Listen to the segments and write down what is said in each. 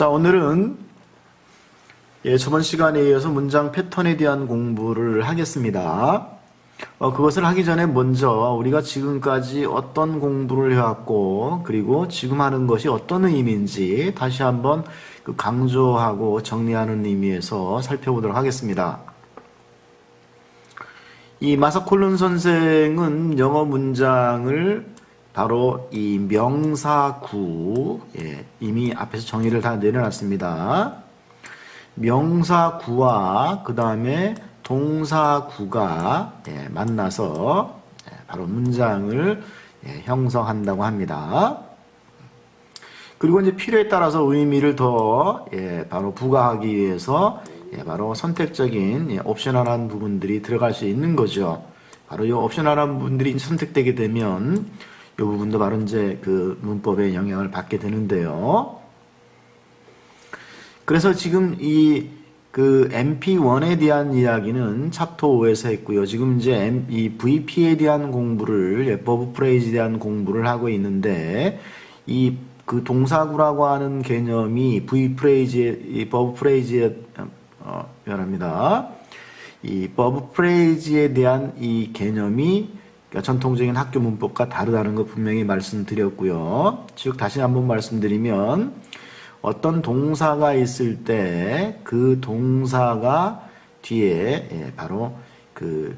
자, 오늘은 예, 저번 시간에 이어서 문장 패턴에 대한 공부를 하겠습니다. 어, 그것을 하기 전에 먼저 우리가 지금까지 어떤 공부를 해왔고, 그리고 지금 하는 것이 어떤 의미인지 다시 한번 그 강조하고 정리하는 의미에서 살펴보도록 하겠습니다. 이 마사콜론 선생은 영어 문장을 바로 이 명사구, 예, 이미 앞에서 정의를 다 내려놨습니다. 명사구와 그 다음에 동사구가 예, 만나서 예, 바로 문장을 예, 형성한다고 합니다. 그리고 이제 필요에 따라서 의미를 더 예, 바로 부과하기 위해서 예, 바로 선택적인 예, 옵셔널한 부분들이 들어갈 수 있는 거죠. 바로 이 옵셔널한 부분들이 선택되게 되면 이 부분도 바로 이제 그 문법에 영향을 받게 되는데요. 그래서 지금 이 그 MP1에 대한 이야기는 챕터 5에서 했고요. 지금 이제 M, 이 VP에 대한 공부를 예, 버브 프레이즈에 대한 공부를 하고 있는데 이 그 동사구라고 하는 개념이 V 프레이즈에 이 버브 프레이즈에 어, 미안합니다. 이 버브 프레이즈에 대한 이 개념이 그러니까 전통적인 학교 문법과 다르다는 거 분명히 말씀드렸고요. 즉 다시 한번 말씀드리면 어떤 동사가 있을 때 그 동사가 뒤에 예, 바로 그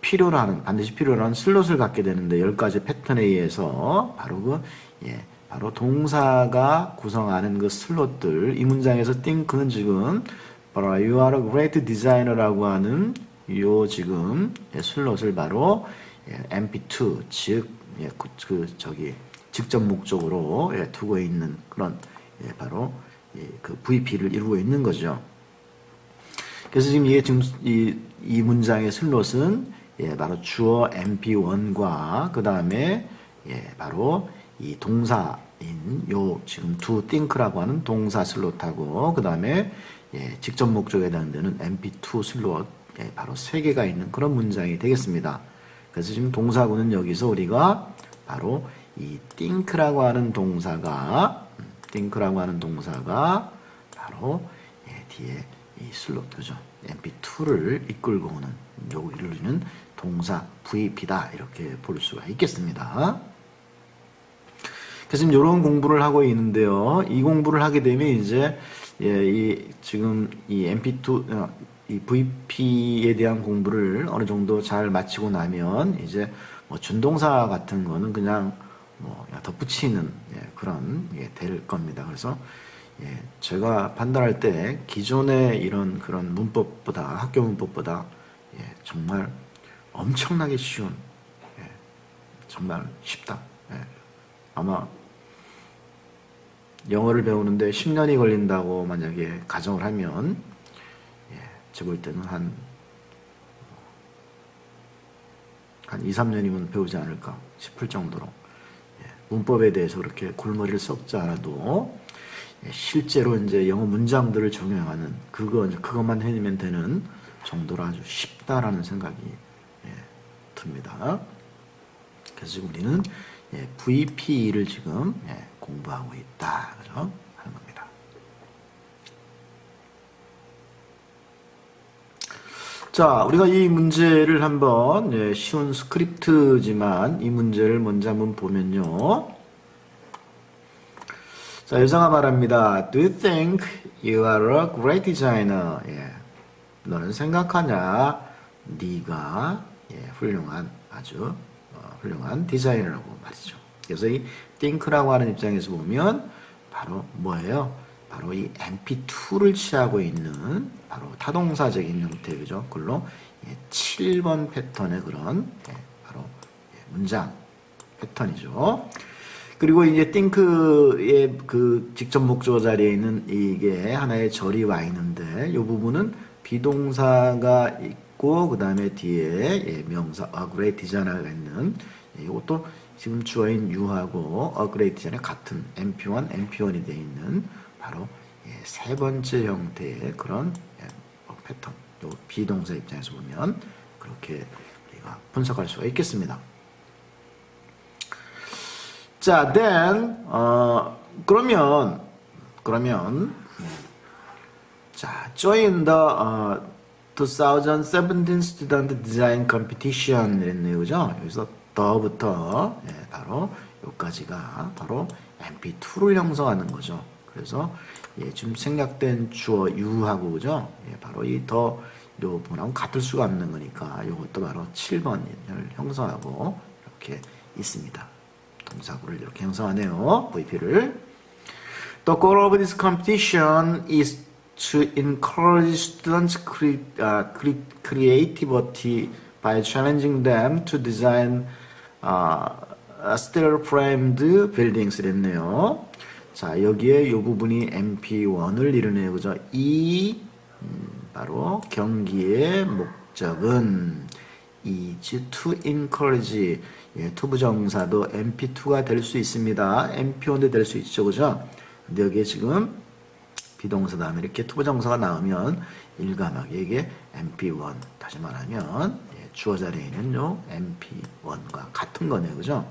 필요로 하는 반드시 필요로 하는 슬롯을 갖게 되는데 열 가지 패턴에 의해서 바로 그 예, 바로 동사가 구성하는 그 슬롯들 이 문장에서 think는 지금 바로 you are a great designer라고 하는 요 지금 예, 슬롯을 바로 예, MP2 즉 예, 그, 그 저기 직접 목적으로 예, 두고 있는 그런 예, 바로 예, 그 VP를 이루고 있는 거죠. 그래서 지금 이게 지금 이, 이 문장의 슬롯은 예, 바로 주어 MP1과 그 다음에 예, 바로 이 동사인 요 지금 두 think라고 하는 동사 슬롯하고 그 다음에 예, 직접 목적에 해당되는 MP2 슬롯 예, 바로 세 개가 있는 그런 문장이 되겠습니다. 그래서 지금 동사구는 여기서 우리가 바로 이 think라고 하는 동사가 음, think라고 하는 동사가 바로 예, 뒤에 이 슬롯 그죠? MP2를 이끌고 오는 요이루리는 동사 VP다 이렇게 볼 수가 있겠습니다. 그래서 지금 이런 공부를 하고 있는데요. 이 공부를 하게 되면 이제 예, 이 지금 이 MP2 어, 이 VP에 대한 공부를 어느 정도 잘 마치고 나면 이제 뭐 준동사 같은 거는 그냥 뭐 덧붙이는 예, 그런 예, 될 겁니다. 그래서 예, 제가 판단할 때 기존의 이런 그런 문법보다 학교 문법보다 예, 정말 엄청나게 쉬운 예, 정말 쉽다. 예, 아마 영어를 배우는데 10년이 걸린다고 만약에 가정을 하면 볼 때는 한, 한 2, 3년이면 배우지 않을까 싶을 정도로 예, 문법에 대해서 그렇게 골머리를 썩지 않아도 예, 실제로 이제 영어 문장들을 적용하는 그거 그것만 해내면 되는 정도로 아주 쉽다라는 생각이 예, 듭니다. 그래서 지금 우리는 예, VP를 지금 예, 공부하고 있다. 그죠? 하는 겁니다. 자, 우리가 이 문제를 한번 예, 쉬운 스크립트지만 이 문제를 먼저 한번 보면요. 자, 여성아 말합니다. Do you think you are a great designer? 예. 너는 생각하냐? 네가 예, 훌륭한 아주 어, 훌륭한 디자이너라고 말이죠. 그래서 이 think라고 하는 입장에서 보면 바로 뭐예요? 바로 이 MP2를 취하고 있는 바로 타동사적인 형태 그죠? 그걸로 예, 7번 패턴의 그런 예, 바로 예, 문장 패턴이죠. 그리고 이제 think의 그 직접 목적어 자리에 있는 이게 하나의 절이 와 있는데 이 부분은 비동사가 있고 그 다음에 뒤에 예, 명사 great designer가 있는 예, 이것도 지금 주어인 a great designer 같은 MP1, MP1이 되어 있는 바로 예, 세 번째 형태의 그런 예, 어, 패턴 또 비동사 입장에서 보면 그렇게 우리가 분석할 수가 있겠습니다. 자, then 어, 그러면 그러면 자, join the uh, 2017 Student Design Competition 이랬네요. 그죠? 여기서 더부터 예, 바로 여기까지가 바로 MP2를 형성하는 거죠. 그래서 예, 지금 생략된 주어 유하고 그죠? 예, 바로 이 더 요 부분하고 같을 수가 없는 거니까 이것도 바로 7번을 형성하고 이렇게 있습니다. 동사구를 이렇게 형성하네요. VP를. The goal of this competition is to encourage students' cre- uh, cre- creativity by challenging them to design uh, steel-framed buildings. 이랬네요. 자, 여기에 이 부분이 MP1을 이루네요. 그죠? 이, 음, 바로 경기의 목적은 is to encourage 예, 투부정사도 MP2가 될 수 있습니다. MP1도 될 수 있죠. 그죠? 근데 여기에 지금 비동사 다음에 이렇게 투부정사가 나오면 일감하게 이게 MP1 다시 말하면 예, 주어 자리에 있는 요 MP1과 같은 거네요. 그죠?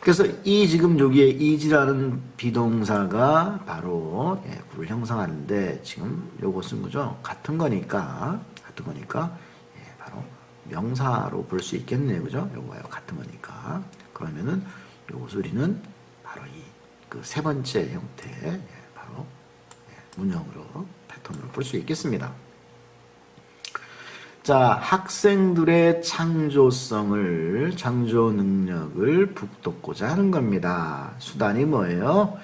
그래서 이 지금 여기에 is라는 비동사가 바로 예, 구를 형성하는데 지금 요것은 그죠? 같은 거니까 같은 거니까 예, 바로 명사로 볼 수 있겠네요. 그죠? 요거요 같은 거니까. 그러면은 요것 우리는 바로 이 그 세 번째 형태 문형으로 패턴으로 볼 수 있겠습니다. 자, 학생들의 창조성을, 창조 능력을 북돋고자 하는 겁니다. 수단이 뭐예요?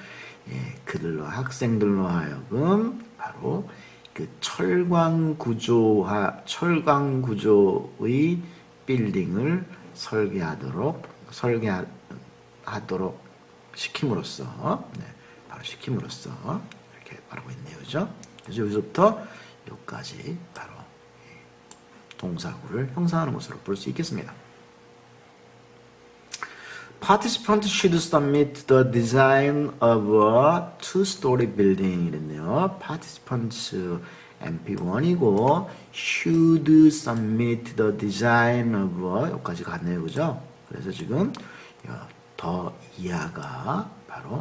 예, 그들로, 학생들로 하여금 바로 그 철광 구조화, 철광 구조의 빌딩을 설계하도록, 설계하도록 시킴으로써, 네, 바로 시킴으로써 이렇게 말하고 있네요. 그죠? 그래서 여기서부터 여기까지 바로 동사구를 형성하는 것으로 볼 수 있겠습니다. Participants should submit the design of a two-story building 이랬네요. Participants MP1이고 should submit the design of a 여기까지 갔네요. 그죠? 그래서 지금 더 이하가 바로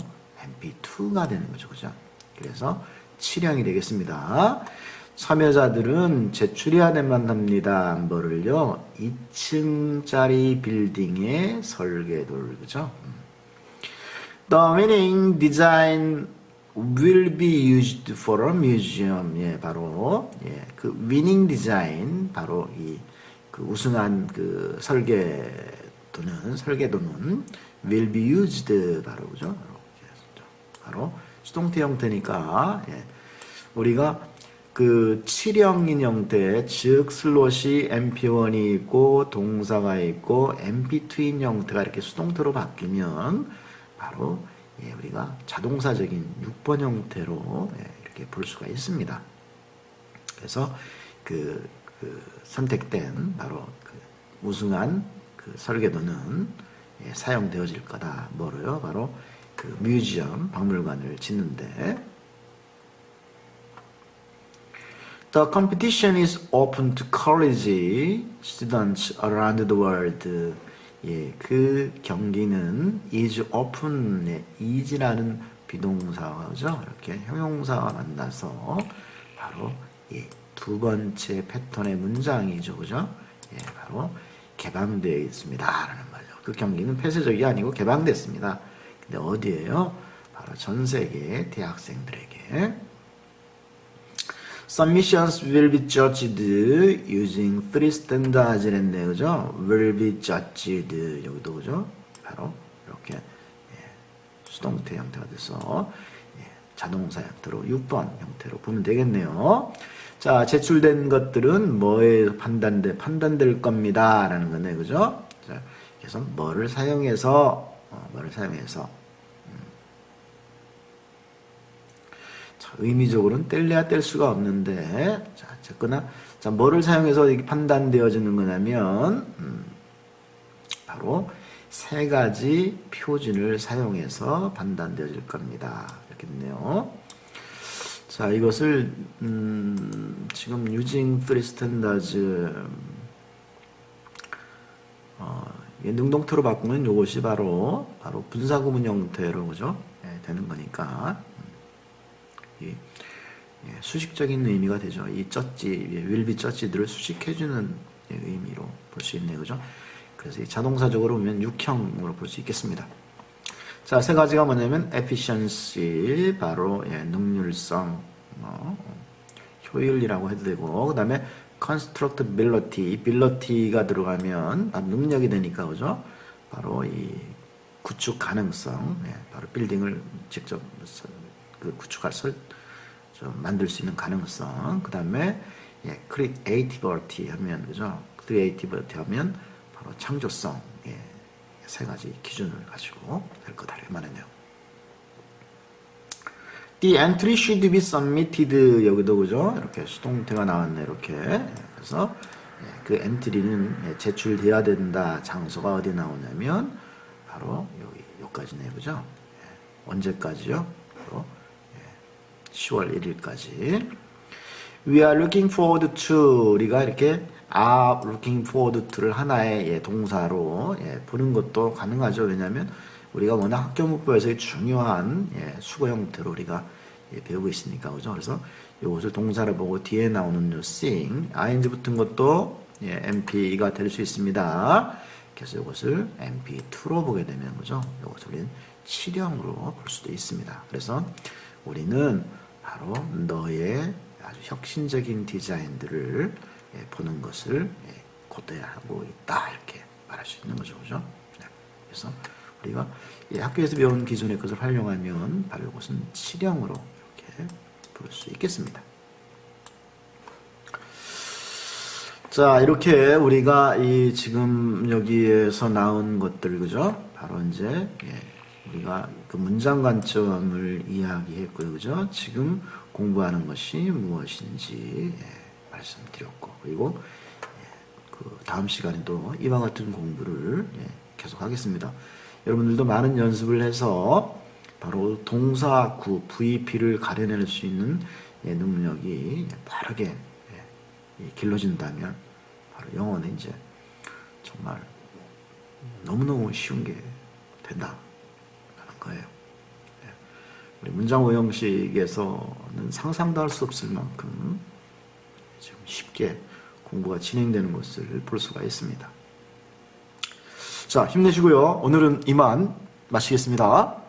MP2가 되는 거죠. 그죠? 그래서 7형이 되겠습니다. 참여자들은 제출해야만 합니다. 뭐를요? 2층짜리 빌딩의 설계도를 그죠? The winning design will be used for a museum. 예, 바로 예, 그 winning design 바로 이 그 우승한 그 설계도는 설계도는 will be used 바로 그죠? 바로 수동태 형태니까 예, 우리가 그 칠형인 형태, 즉 슬롯이 MP1이 있고 동사가 있고 MP2인 형태가 이렇게 수동태로 바뀌면 바로 예, 우리가 자동사적인 6번 형태로 예, 이렇게 볼 수가 있습니다. 그래서 그, 그 선택된 바로 그 우승한 그 설계도는 예, 사용되어질 거다. 뭐로요? 바로 그 뮤지엄 박물관을 짓는데 The competition is open to college students around the world. 예, 그 경기는 is open, is라는 비동사죠. 이렇게 형용사와 만나서 바로 예, 두 번째 패턴의 문장이죠, 그죠? 예, 바로 개방되어 있습니다 라는 말이죠. 그 경기는 폐쇄적이 아니고 개방됐습니다. 근데 어디에요? 바로 전 세계 대학생들에게. Submissions will be judged using three standards 랬네 그죠? will be judged 여기도 그죠? 바로 이렇게 예, 수동태 형태가 돼서 예, 자동사 형태로 6번 형태로 보면 되겠네요. 자 제출된 것들은 뭐에 판단돼 판단될 겁니다 라는 거네 그죠? 자, 그래서 뭐를 사용해서 어, 뭐를 사용해서 의미적으로는 뗄래야 뗄 수가 없는데 자, 어쨌거나 자, 뭐를 사용해서 이게 판단되어지는 거냐면 음, 바로 세 가지 표준을 사용해서 판단되어질 겁니다. 이렇게 됐네요. 자, 이것을 음, 지금 three standards 어, 능동태로 바꾸면 이것이 바로 바로 분사구문 형태로 그죠? 네, 되는 거니까 이 예, 수식적인 의미가 되죠. 이 쩌지, 윌비 쩌지들을 수식해주는 예, 의미로 볼 수 있네요. 그죠? 그래서 이 자동사적으로 보면 육형으로 볼 수 있겠습니다. 자, 세 가지가 뭐냐면 efficiency, 바로 예, 능률성, 뭐, 효율이라고 해도 되고, 그 다음에 constructability, ability가 들어가면 아, 능력이 되니까 그죠? 바로 이 구축 가능성, 예, 바로 빌딩을 직접 서- 그 구축할 설, 좀 만들 수 있는 가능성. 그 다음에 예, creativity 하면 그죠? creativity 하면 바로 창조성. 예, 세 가지 기준을 가지고 될 거다 이렇게 말했네요. The entry should be submitted 여기도 그죠? 이렇게 수동태가 나왔네 이렇게. 예, 그래서 예, 그 엔트리는 예, 제출돼야 된다. 장소가 어디 나오냐면 바로 여기 여기까지네요, 그죠? 예, 언제까지요? 바로 10월 1일까지. We are looking forward to 우리가 이렇게 are looking forward to를 하나의 예, 동사로 예, 보는 것도 가능하죠. 왜냐하면 우리가 워낙 학교 문법에서의 중요한 예, 수거 형태로 우리가 예, 배우고 있으니까 그죠. 그래서 이것을 동사를 보고 뒤에 나오는 요 sing, ing 붙은 것도 예, MP가 될 수 있습니다. 그래서 이것을 MP2로 보게 되면 그죠. 이것을 우리는 치령으로 볼 수도 있습니다. 그래서 우리는 바로 너의 아주 혁신적인 디자인들을 예, 보는 것을 예, 고대하고 있다 이렇게 말할 수 있는 거죠, 그죠? 네. 그래서 우리가 이 학교에서 배운 기존의 것을 활용하면 바로 이것은 치령으로 이렇게 볼수 있겠습니다. 자, 이렇게 우리가 이 지금 여기에서 나온 것들, 그죠? 바로 이제, 예, 우리가 그 문장 관점을 이야기했고요, 그죠? 지금 공부하는 것이 무엇인지, 예, 말씀드렸고, 그리고, 예, 그 다음 시간에도 이와 같은 공부를, 예, 계속 하겠습니다. 여러분들도 많은 연습을 해서 바로 동사구, VP를 가려낼 수 있는 예, 능력이 빠르게 예, 이 길러진다면 바로 영어는 이제 정말 너무너무 쉬운 게 된다라는 거예요. 예. 우리 문장 오형식에서는 상상도 할 수 없을 만큼 지금 쉽게 공부가 진행되는 것을 볼 수가 있습니다. 자, 힘내시고요. 오늘은 이만 마치겠습니다.